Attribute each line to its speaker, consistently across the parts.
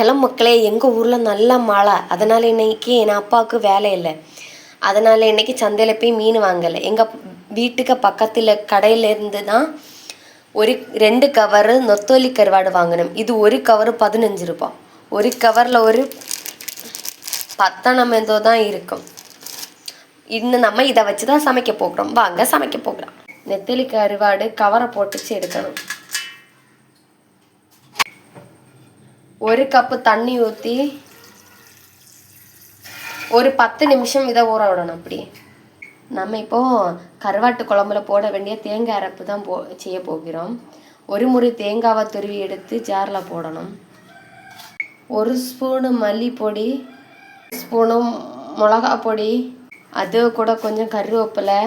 Speaker 1: Hello மக்களே எங்கள் ஊரில் நல்ல மழை அதனால் இன்னைக்கு என் அப்பாவுக்கு வேலை இல்லை. அதனால் இன்னைக்கு சந்தையில் போய் மீன் வாங்கலை. எங்கள் வீட்டுக்கு பக்கத்தில் கடையிலேருந்து தான் ஒரு ரெண்டு கவரு நொத்தோலி கருவாடு வாங்கினோம். இது ஒரு கவரு பதினஞ்சு ரூபாய். ஒரு கவரில் ஒரு பத்தனம் ஏதோ தான் இருக்கும். இன்னும் நம்ம இதை வச்சு தான் சமைக்க போகிறோம். வாங்க சமைக்க போகிறோம் நெத்தலி கருவாடு கவரை போட்டுச்சு எடுக்கணும். ஒரு கப்பு தண்ணி ஊற்றி ஒரு பத்து நிமிஷம் இதை ஊற விடணும் அப்படி. நம்ம இப்போ கருவாட்டு குழம்புல போட வேண்டிய தேங்காய் அரைப்பு தான் போ செய்ய போகிறோம். ஒரு முறை தேங்காவை துருவி எடுத்து ஜாரில் போடணும். ஒரு ஸ்பூனு மல்லிப்பொடி ஸ்பூனும் மிளகா பொடி அது கூட கொஞ்சம் கருவேப்பிலை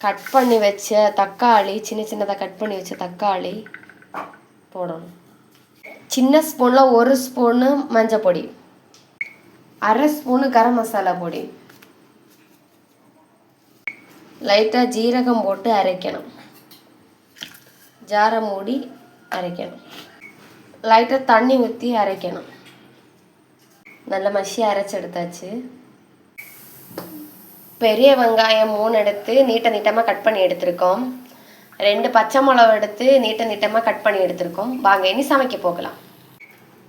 Speaker 1: கட் பண்ணி வச்ச தக்காளி சின்ன சின்னதாக கட் பண்ணி வச்ச தக்காளி போடணும். சின்ன ஸ்பூனில் ஒரு ஸ்பூனு மஞ்சள் பொடி. அரை ஸ்பூனு கரம் மசாலா பொடி. லைட்டாக ஜீரகம் போட்டு அரைக்கணும். ஜாரை மூடி அரைக்கணும். லைட்டாக தண்ணி ஊற்றி அரைக்கணும். நல்ல மசி அரைச்சி எடுத்தாச்சு பெரிய வெங்காயம் மூணு எடுத்து நீட்ட நீட்டமாக கட் பண்ணி எடுத்திருக்கோம். ரெண்டு பச்சை மிளகா எடுத்து நீட்ட நீட்டமாக கட் பண்ணி எடுத்திருக்கோம். வாங்க இனி சமைக்க போகலாம்.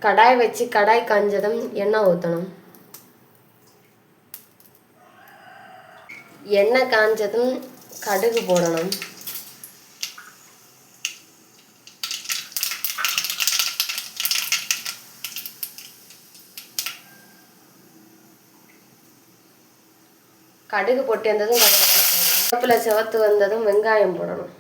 Speaker 1: கடாய் வச்சு கடாய் காஞ்சதும் எண்ணெய் ஊற்றணும் எண்ணெய் காஞ்சதும் கடுகு போடணும். கடுகு போட்டு வந்ததும் கருவேப்பிலை சிவத்து வந்ததும் வெங்காயம் போடணும்.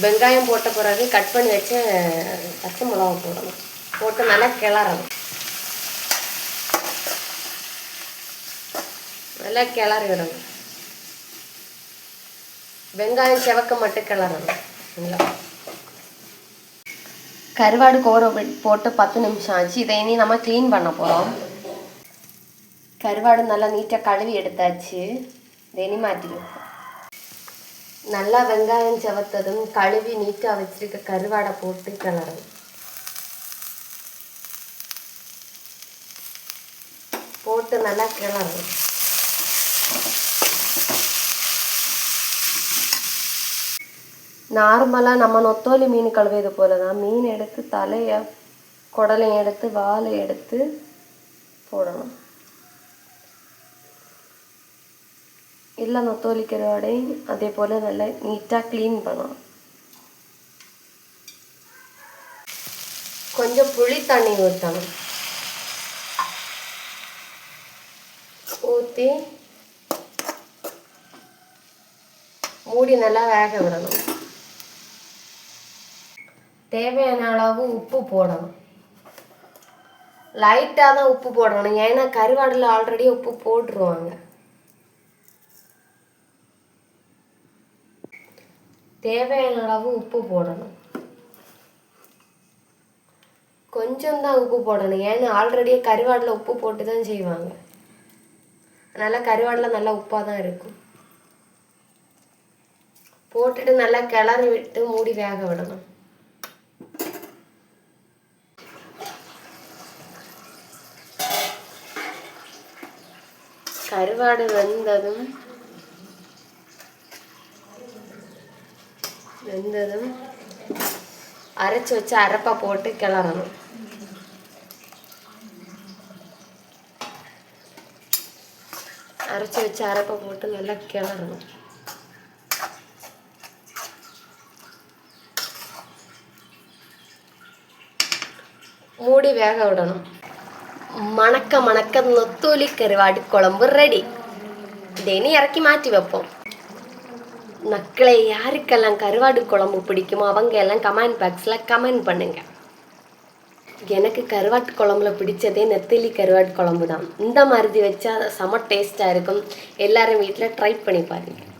Speaker 1: வெங்காயம் போட்ட பிறகு கட் பண்ணி வச்சு பச்சை மிளகா போடணும். போட்டு நல்லா கிளறணும். நல்லா கிளறி விடணும் வெங்காயம் செவக்க மட்டும் கிளறணும். சரிங்களா கருவாடு கோர போட்டு பத்து நிமிஷம் ஆச்சு. இதை இனி நம்ம க்ளீன் பண்ண போகிறோம் கருவாடு நல்லா நீட்டாக கழுவி எடுத்தாச்சு. இதை இனி மாற்றிடுவோம் நல்லா வெங்காயம் செவத்ததும் கழுவி நீட்டாக வச்சிருக்க கருவாடை போட்டு கிளறணும். போட்டு நல்லா கிளறணும். நார்மலாக நம்ம நொத்தோலி மீன் கழுவியது போல தான் மீன் எடுத்து தலையை குடலையும் எடுத்து வாலை எடுத்து போடணும். இல்லை நொத்தோலி கருவாடை அதே போல் நல்லா நீட்டாக க்ளீன் பண்ணணும் கொஞ்சம் புளி தண்ணி ஊற்றணும் ஊற்றி மூடி நல்லா வேக விடணும் தேவையான அளவு உப்பு போடணும் லைட்டாக தான் உப்பு போடணும் ஏன்னா கருவாடில் ஆல்ரெடி உப்பு போட்டுருவாங்க தேவையான அளவு உப்பு போடணும். கொஞ்சம் தான் உப்பு போடணும். ஏன்னா ஆல்ரெடியே கருவாடில் உப்பு போட்டு தான் செய்வாங்க. அதனால் கருவாடில் நல்லா உப்பாக தான் இருக்கும். போட்டுட்டு நல்லா கிளறி விட்டு மூடி வேக விடணும். கருவாடு வெந்ததும் வெந்ததும் அரைச்சி வச்சு அரைப்பா போட்டு கிளறணும் அரைச்சி வச்சு அரைப்பா போட்டு நல்லா கிளறணும் மூடி வேக விடணும் மணக்க மணக்க நொத்தோலி கருவாடு குழம்பு ரெடி இதைனி இறக்கி மாற்றி வைப்போம் மக்களை யாருக்கெல்லாம் கருவாடு குழம்பு பிடிக்குமோ அவங்க எல்லாம் கமெண்ட் பாக்ஸில் கமெண்ட் பண்ணுங்க. எனக்கு கருவாட்டு குழம்புல பிடிச்சதே நெத்திலி கருவாட்டு குழம்பு தான் இந்த மாதிரி வச்சா செம டேஸ்ட்டாக இருக்கும். எல்லாரும் வீட்டில் ட்ரை பண்ணி பாருங்கள்